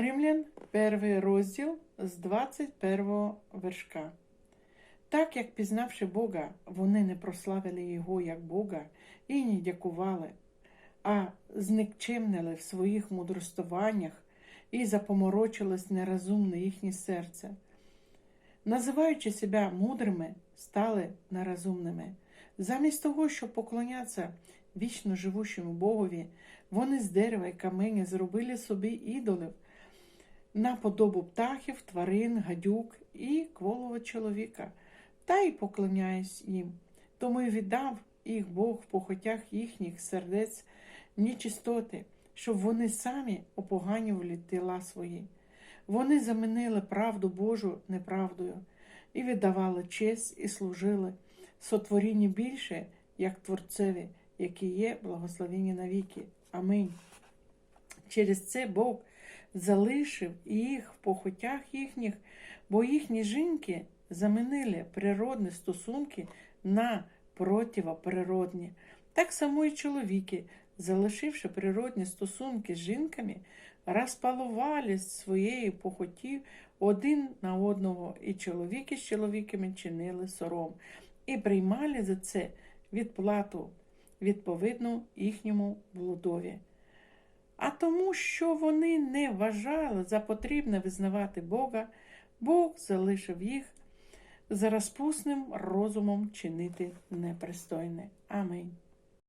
Римлян, перший розділ з 21 вершка. Так як пізнавши Бога, вони не прославили Його як Бога і не дякували, а зникчемнили в своїх мудростуваннях і запоморочилось нерозумне їхнє серце. Називаючи себе мудрими, стали нерозумними. Замість того, щоб поклонятися вічно живущому Богові, вони з дерева і каменя зробили собі ідолів на подобу птахів, тварин, гадюк і кволого чоловіка, та й поклоняюсь їм. Тому й віддав їх Бог в похотях їхніх сердець нечистоти, щоб вони самі опоганювали тіла свої. Вони замінили правду Божу неправдою і віддавали честь і служили сотворінні більше, як Творцеві, які є благословені навіки. Амінь. Через це Бог залишив їх в похотях їхніх, бо їхні жінки замінили природні стосунки на противоприродні. Так само і чоловіки, залишивши природні стосунки з жінками, розпалувались своєю похоті один на одного, і чоловіки з чоловіками чинили сором, і приймали за це відплату відповідну їхньому блудові. А тому, що вони не вважали за потрібне визнавати Бога, Бог залишив їх за розпусним розумом чинити непристойне. Амінь.